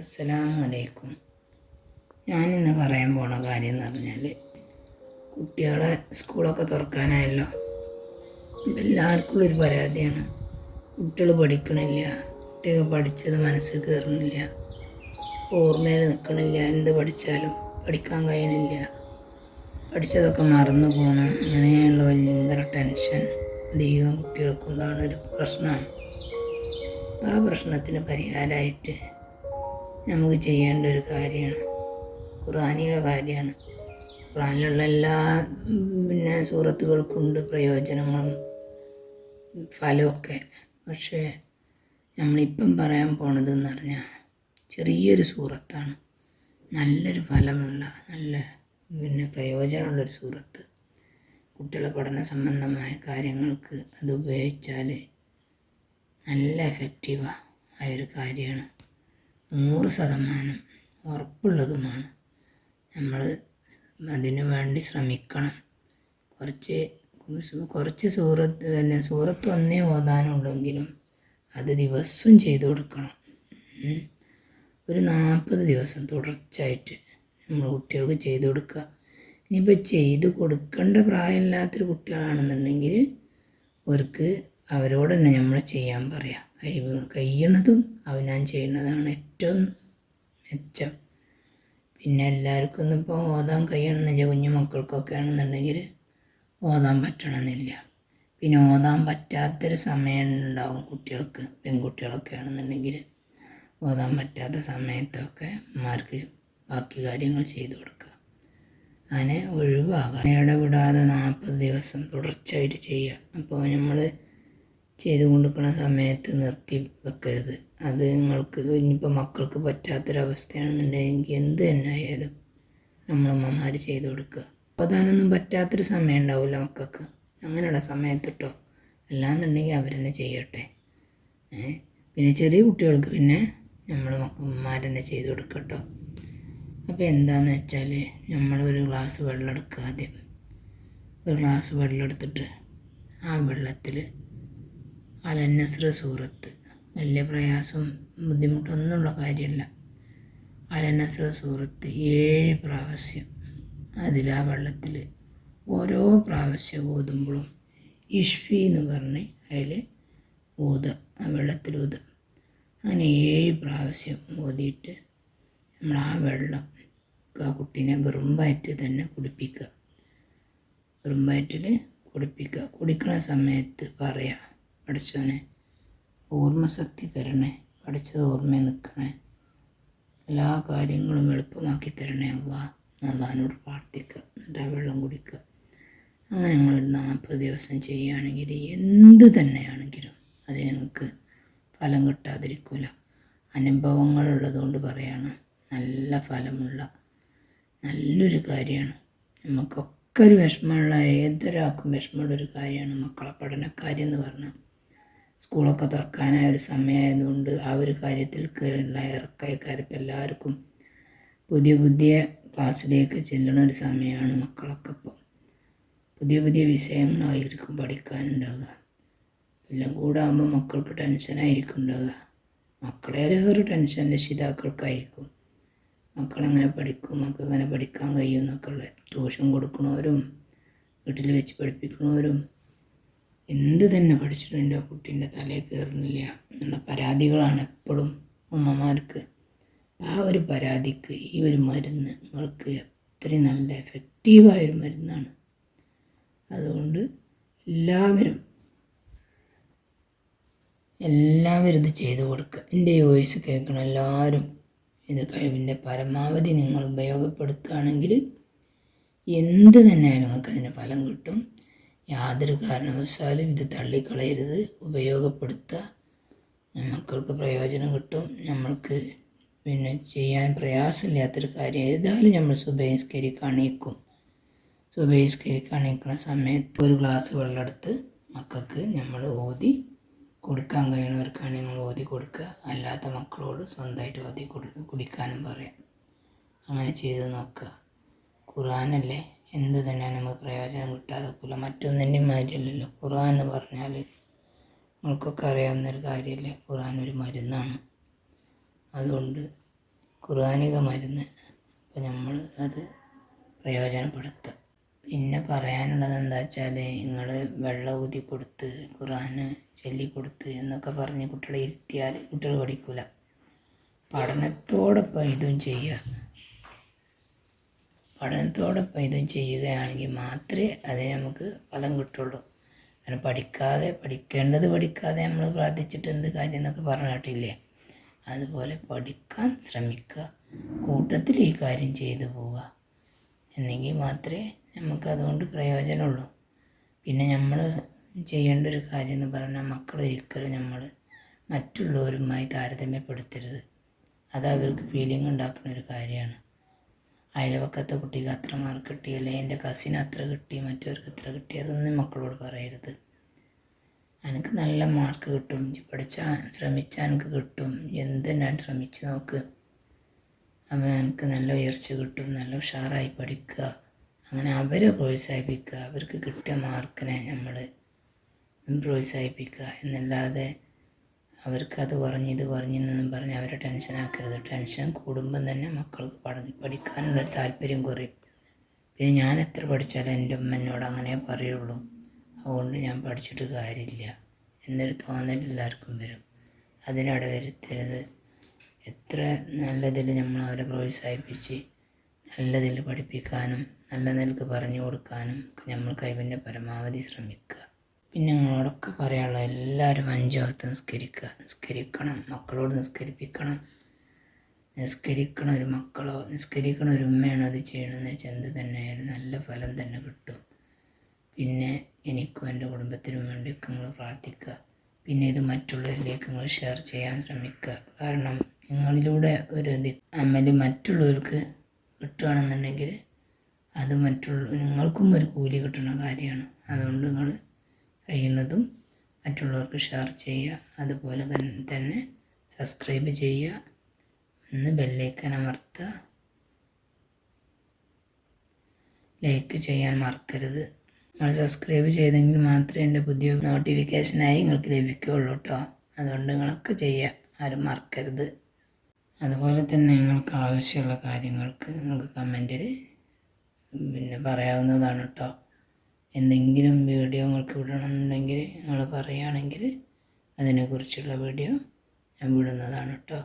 അസ്സലാമു അലൈക്കും ഞാനിന്ന് പറയാൻ പോണ കാര്യം എന്ന് പറഞ്ഞാൽ കുട്ടികളെ സ്കൂളൊക്കെ തുറക്കാനായല്ലോ. എല്ലാവർക്കും ഉള്ളൊരു പരാതിയാണ്. കുട്ടികൾ പഠിക്കണില്ല കുട്ടികൾ പഠിച്ചത് മനസ്സിൽ കയറണില്ല ഓർമ്മയിൽ നിൽക്കണില്ല എന്ത് പഠിച്ചാലും പഠിക്കാൻ കഴിയണില്ല പഠിച്ചതൊക്കെ മറന്നു പോകണം അങ്ങനെയുള്ള ഭയങ്കര ടെൻഷൻ അധികം കുട്ടികൾക്കുണ്ടാകുന്ന ഒരു പ്രശ്നമാണ്. ആ പ്രശ്നത്തിന് പരിഹാരമായിട്ട് നമുക്ക് ചെയ്യേണ്ട ഒരു കാര്യമാണ്. ഖുറാനിക കാര്യമാണ്. ഖുറാനിലുള്ള എല്ലാ പിന്നെ സൂറത്തുകൾക്കുണ്ട് പ്രയോജനങ്ങളും ഫലമൊക്കെ. പക്ഷേ നമ്മളിപ്പം പറയാൻ പോണതെന്ന് പറഞ്ഞാൽ ചെറിയൊരു സൂറത്താണ്. നല്ലൊരു ഫലമുള്ള നല്ല പിന്നെ പ്രയോജനമുള്ളൊരു സൂറത്ത്. കുട്ടികളെ പഠന സംബന്ധമായ കാര്യങ്ങൾക്ക് അത് ഉപയോഗിച്ചാൽ നല്ല എഫക്റ്റീവാണ് ആയൊരു കാര്യമാണ്. നൂറ് ശതമാനം ഉറപ്പുള്ളതുമാണ്. നമ്മൾ അതിനു വേണ്ടി ശ്രമിക്കണം. കുറച്ച് കുറച്ച് സൂറത്ത് പിന്നെ സൂറത്ത് ഒന്നേ ഓതാനുണ്ടെങ്കിലും അത് ദിവസവും ചെയ്തു കൊടുക്കണം. ഒരു നാൽപ്പത് ദിവസം തുടർച്ചയായിട്ട് നമ്മൾ കുട്ടികൾക്ക് ചെയ്തു കൊടുക്കുക. ഇനിയിപ്പോൾ ചെയ്ത് കൊടുക്കേണ്ട പ്രായമില്ലാത്തൊരു കുട്ടികളാണെന്നുണ്ടെങ്കിൽ അവർക്ക് അവരോട് തന്നെ നമ്മൾ ചെയ്യാൻ പറയാം. കൈ കഴിയണതും അവനാൻ ചെയ്യുന്നതാണ് ഏറ്റവും മെച്ചം. പിന്നെ എല്ലാവർക്കും ഒന്നും ഇപ്പോൾ ഓതാൻ കഴിയണമെന്നില്ല കുഞ്ഞു മക്കൾക്കൊക്കെ ആണെന്നുണ്ടെങ്കിൽ ഓതാൻ പറ്റണമെന്നില്ല. പിന്നെ ഓതാൻ പറ്റാത്തൊരു സമയം ഉണ്ടാവും കുട്ടികൾക്ക് പെൺകുട്ടികളൊക്കെ ആണെന്നുണ്ടെങ്കിൽ ഓതാൻ പറ്റാത്ത സമയത്തൊക്കെ മാർക്ക് ബാക്കി കാര്യങ്ങൾ ചെയ്തു കൊടുക്കുക. അങ്ങനെ ഒഴിവാകാം ഇടവിടാതെ നാൽപ്പത് ദിവസം തുടർച്ചയായിട്ട് ചെയ്യുക. അപ്പോൾ നമ്മൾ ചെയ്തു കൊടുക്കുന്ന സമയത്ത് നിർത്തി വെക്കരുത്. അത് നിങ്ങൾക്ക് ഇനിയിപ്പോൾ മക്കൾക്ക് പറ്റാത്തൊരവസ്ഥയാണെന്നുണ്ടെങ്കിൽ എന്ത് തന്നെ ആയാലും നമ്മളമ്മമാർ ചെയ്തു കൊടുക്കുക. പ്രധാനമൊന്നും പറ്റാത്തൊരു സമയം ഉണ്ടാവില്ല മക്കൾക്ക്. അങ്ങനെയുള്ള സമയത്ത് കേട്ടോ അല്ലാന്നുണ്ടെങ്കിൽ അവരെന്നെ ചെയ്യട്ടെ. പിന്നെ ചെറിയ കുട്ടികൾക്ക് പിന്നെ നമ്മൾ മക്കന്മാർ തന്നെ ചെയ്ത് കൊടുക്കുക കേട്ടോ അപ്പോൾ എന്താണെന്ന് വെച്ചാൽ നമ്മളൊരു ഗ്ലാസ് വെള്ളം എടുക്കുക ആദ്യം. ഒരു ഗ്ലാസ് വെള്ളം എടുത്തിട്ട് ആ വെള്ളത്തിൽ അലന്നസ്ര സൂറത്ത്. വലിയ പ്രയാസവും ബുദ്ധിമുട്ടൊന്നുമുള്ള കാര്യമല്ല. അലന്നസ്ര സൂറത്ത് ഏഴ് പ്രാവശ്യം അതിൽ ആ വെള്ളത്തിൽ ഓരോ പ്രാവശ്യം ഓതുമ്പോഴും ഇഷ്ഫി എന്ന് പറഞ്ഞ് അതിൽ ഊത ആ വെള്ളത്തിൽ ഊത അങ്ങനെ ഏഴ് പ്രാവശ്യം ഓതിയിട്ട് നമ്മൾ ആ വെള്ളം ആ കുട്ടീനെ വെറുമ്പായിട്ട് തന്നെ കുടിപ്പിക്കുക വെറുമ്പായിട്ടിൽ കുടിപ്പിക്കുക കുടിക്കുന്ന സമയത്ത് പറയാം പഠിച്ചോനെ ഓർമ്മശക്തി തരണേ പഠിച്ചത് ഓർമ്മ നിൽക്കണേ. എല്ലാ കാര്യങ്ങളും എളുപ്പമാക്കി തരണേ അള്ളാ. അള്ളഹാനോട് പ്രാർത്ഥിക്കുക എന്നിട്ട് വെള്ളം കുടിക്കുക അങ്ങനെ നിങ്ങളൊരു നാൽപ്പത് ദിവസം ചെയ്യുകയാണെങ്കിൽ എന്ത് തന്നെയാണെങ്കിലും അത് നിങ്ങൾക്ക് ഫലം കിട്ടാതിരിക്കില്ല അനുഭവങ്ങളുള്ളതുകൊണ്ട് പറയാണ് നല്ല ഫലമുള്ള നല്ലൊരു കാര്യമാണ്. നമുക്കൊക്കെ ഒരു വിഷമമുള്ള ഏതൊരാൾക്കും വിഷമമുള്ളൊരു കാര്യമാണ് മക്കളെ പഠനക്കാര്യം എന്ന് പറഞ്ഞാൽ. സ്കൂളൊക്കെ തുറക്കാനായ ഒരു സമയമായതുകൊണ്ട് ആ ഒരു കാര്യത്തിൽ കയറിയുള്ള ഇറക്കയക്കാരിപ്പോൾ എല്ലാവർക്കും പുതിയ പുതിയ ക്ലാസ്സിലേക്ക് ചെല്ലുന്ന ഒരു സമയമാണ് മക്കളൊക്കെ ഇപ്പോൾ. പുതിയ പുതിയ വിഷയങ്ങളായിരിക്കും പഠിക്കാനുണ്ടാകുക എല്ലാം കൂടെ ആകുമ്പോൾ മക്കൾക്ക് ടെൻഷനായിരിക്കും ഉണ്ടാകുക ഒരു ടെൻഷൻ രക്ഷിതാക്കൾക്കായിരിക്കും. മക്കളെങ്ങനെ പഠിക്കും? മക്കൾ എങ്ങനെ പഠിക്കാൻ കഴിയും? എന്നൊക്കെ ട്യൂഷൻ കൊടുക്കണവരും വീട്ടിൽ വെച്ച് പഠിപ്പിക്കണവരും എന്ത് തന്നെ പഠിച്ചിട്ടുണ്ട് ആ കുട്ടീന്റെ തലയിൽ കയറുന്നില്ല എന്നുള്ള പരാതികളാണ് എപ്പോഴും ഉമ്മമാർക്ക്. ആ ഒരു പരാതിക്ക് ഈ ഒരു മരുന്ന് നിങ്ങൾക്ക് അത്രയും നല്ല എഫക്റ്റീവായൊരു മരുന്നാണ്. അതുകൊണ്ട് എല്ലാവരും എല്ലാവരും ഇത് ചെയ്തു കൊടുക്കുക. എന്റെ വോയിസ് കേൾക്കണം എല്ലാവരും ഇത് കഴിവിന്റെ പരമാവധി നിങ്ങൾ ഉപയോഗപ്പെടുത്തുകയാണെങ്കിൽ എന്ത് തന്നെ നിങ്ങൾക്ക് അതിന് ഫലം കിട്ടും. യാതൊരു കാരണവശാലും ഇത് തള്ളിക്കളയരുത്. ഉപയോഗപ്പെടുത്തുക മക്കൾക്ക് പ്രയോജനം കിട്ടും. നമ്മൾക്ക് പിന്നെ ചെയ്യാൻ പ്രയാസമില്ലാത്തൊരു കാര്യം. ഏതായാലും നമ്മൾ സുബഹിസ്കരിക്കാണിക്കും സുബഹിസ്കരിക്കാണിക്കുന്ന സമയത്ത് ഒരു ഗ്ലാസ് വെള്ളം എടുത്ത് മക്കൾക്ക് നമ്മൾ ഓതി കൊടുക്കാൻ കഴിയുന്നവർക്കാണ് നിങ്ങൾ ഓതി കൊടുക്കുക. അല്ലാത്ത മക്കളോട് സ്വന്തമായിട്ട് ഓതി കൊടുക്കുക കുടിക്കാനും പറയാം. അങ്ങനെ ചെയ്ത് നോക്കുക. ഖുർആാനല്ലേ? എന്ത് തന്നെ നമുക്ക് പ്രയോജനം കിട്ടാതെ പോലെ മറ്റൊന്നിന്റെയും മാതിരിയല്ലല്ലോ ഖുർആൻ എന്ന് പറഞ്ഞാൽ നിങ്ങൾക്കൊക്കെ അറിയാവുന്നൊരു കാര്യമല്ലേ? ഖുർആൻ ഒരു മരുന്നാണ്. അതുകൊണ്ട് ഖുർആാനിക മരുന്ന് അപ്പോൾ നമ്മൾ അത് പ്രയോജനപ്പെടുത്തുക. പിന്നെ പറയാനുള്ളത് എന്താ വെച്ചാൽ നിങ്ങൾ വെള്ളം ഊതി കൊടുത്ത് ഖുർആന് ചൊല്ലിക്കൊടുത്ത് എന്നൊക്കെ പറഞ്ഞ് കുട്ടികളെ ഇരുത്തിയാൽ കുട്ടികൾ പഠിക്കില്ല പഠനത്തോടൊപ്പം ഇതും ചെയ്യുക. പഠനത്തോടൊപ്പം ഇതും ചെയ്യുകയാണെങ്കിൽ മാത്രമേ അതിന് നമുക്ക് ഫലം കിട്ടുള്ളൂ. കാരണം പഠിക്കാതെ പഠിക്കേണ്ടത് പഠിക്കാതെ നമ്മൾ പ്രാർത്ഥിച്ചിട്ട് എന്ത് കാര്യം എന്നൊക്കെ പറഞ്ഞു കേട്ടില്ലേ? അതുപോലെ പഠിക്കാൻ ശ്രമിക്കുക. കൂട്ടത്തിൽ ഈ കാര്യം ചെയ്തു പോവുക. എന്നെങ്കിൽ മാത്രമേ നമുക്ക് അതുകൊണ്ട് പ്രയോജനമുള്ളൂ. പിന്നെ നമ്മൾ ചെയ്യേണ്ട ഒരു കാര്യം എന്ന് പറഞ്ഞാൽ മക്കൾ ഒരിക്കലും നമ്മൾ മറ്റുള്ളവരുമായി താരതമ്യപ്പെടുത്തരുത്. അത് അവർക്ക് ഫീലിംഗ് ഉണ്ടാക്കുന്ന ഒരു കാര്യമാണ്. അയൽവക്കത്തെ കുട്ടിക്ക് അത്ര മാർക്ക് കിട്ടി അല്ലെങ്കിൽ എന്റെ കസിന് അത്ര കിട്ടി മറ്റവർക്ക് ഇത്ര കിട്ടി അതൊന്നും മക്കളോട് പറയരുത്. എനിക്ക് നല്ല മാർക്ക് കിട്ടും പഠിച്ചാൽ ശ്രമിച്ചാൽ എനിക്ക് കിട്ടും എന്ത് ഞാൻ ശ്രമിച്ച് നോക്ക്. അവൻ എനിക്ക് നല്ല ഉയർച്ച കിട്ടും നല്ല ഉഷാറായി പഠിക്കുക. അങ്ങനെ അവരെ പ്രോത്സാഹിപ്പിക്കുക അവർക്ക് കിട്ടിയ മാർക്കിനെ നമ്മൾ പ്രോത്സാഹിപ്പിക്കുക എന്നല്ലാതെ അവർക്ക് അത് കുറഞ്ഞ് ഇത് കുറഞ്ഞെന്നൊന്നും പറഞ്ഞ് അവരെ ടെൻഷനാക്കരുത് ടെൻഷൻ കൂടുമ്പം തന്നെ മക്കൾക്ക് പഠി പഠിക്കാനുള്ള താല്പര്യം കുറയും. പിന്നെ ഞാൻ എത്ര പഠിച്ചാലും എന്റെ ഉമ്മ എന്നോട് അങ്ങനെ പറയുള്ളൂ. അതുകൊണ്ട് ഞാൻ പഠിച്ചിട്ട് കാര്യമില്ല. എന്നൊരു തോന്നൽ എല്ലാവർക്കും വരും. അതിനവിടെ വരുത്തരുത് എത്ര നല്ലതിൽ നമ്മൾ അവരെ പ്രോത്സാഹിപ്പിച്ച് നല്ലതിൽ പഠിപ്പിക്കാനും നല്ല നിലയ്ക്ക് പറഞ്ഞു കൊടുക്കാനും നമ്മൾ കഴിവിന്റെ പരമാവധി ശ്രമിക്കുക. പിന്നെ നിങ്ങളോടൊക്കെ പറയാനുള്ളത് എല്ലാവരും അഞ്ച് ഭാഗത്ത് നിസ്കരിക്കുക. നിസ്കരിക്കണം. മക്കളോട് നിസ്കരിപ്പിക്കണം. നിസ്കരിക്കണ ഒരു മക്കളോ നിസ്കരിക്കണ ഒരു ഉമ്മയാണോ അത് ചെയ്യണമെന്ന് വെച്ചാൽ എന്ത് തന്നെയായാലും നല്ല ഫലം തന്നെ കിട്ടും. പിന്നെ എനിക്കും എന്റെ കുടുംബത്തിനും വേണ്ടിയൊക്കെ നിങ്ങൾ പ്രാർത്ഥിക്കുക. പിന്നെ ഇത് മറ്റുള്ളവരിലേക്ക് നിങ്ങൾ ഷെയർ ചെയ്യാൻ ശ്രമിക്കുക. കാരണം നിങ്ങളിലൂടെ ഒരു അമ്മൽ മറ്റുള്ളവർക്ക് കിട്ടുകയാണെന്നുണ്ടെങ്കിൽ അത് മറ്റുള്ള നിങ്ങൾക്കും ഒരു കൂലി കിട്ടുന്ന കാര്യമാണ്. അതുകൊണ്ട് നിങ്ങൾ കഴിയുന്നതും മറ്റുള്ളവർക്ക് ഷെയർ ചെയ്യുക. അതുപോലെ തന്നെ സബ്സ്ക്രൈബ് ചെയ്യുക. ഒന്ന് ബെല്ലൈക്കൻ അമർത്തുക. ലൈക്ക് ചെയ്യാൻ മറക്കരുത്. നിങ്ങൾ സബ്സ്ക്രൈബ് ചെയ്തെങ്കിൽ മാത്രമേ എന്റെ പുതിയ നോട്ടിഫിക്കേഷനായി നിങ്ങൾക്ക് ലഭിക്കുകയുള്ളൂ കേട്ടോ അതുകൊണ്ട് നിങ്ങളൊക്കെ ചെയ്യുക. ആരും മറക്കരുത്. അതുപോലെ തന്നെ നിങ്ങൾക്ക് ആവശ്യമുള്ള കാര്യങ്ങൾക്ക് നിങ്ങൾക്ക് കമന്റിൽ പിന്നെ പറയാവുന്നതാണ് കേട്ടോ എന്തെങ്കിലും വീഡിയോ നിങ്ങൾക്ക് വിടണമെന്നുണ്ടെങ്കിൽ നിങ്ങൾ പറയുകയാണെങ്കിൽ അതിനെക്കുറിച്ചുള്ള വീഡിയോ ഞാൻ വിടുന്നതാണ് കേട്ടോ.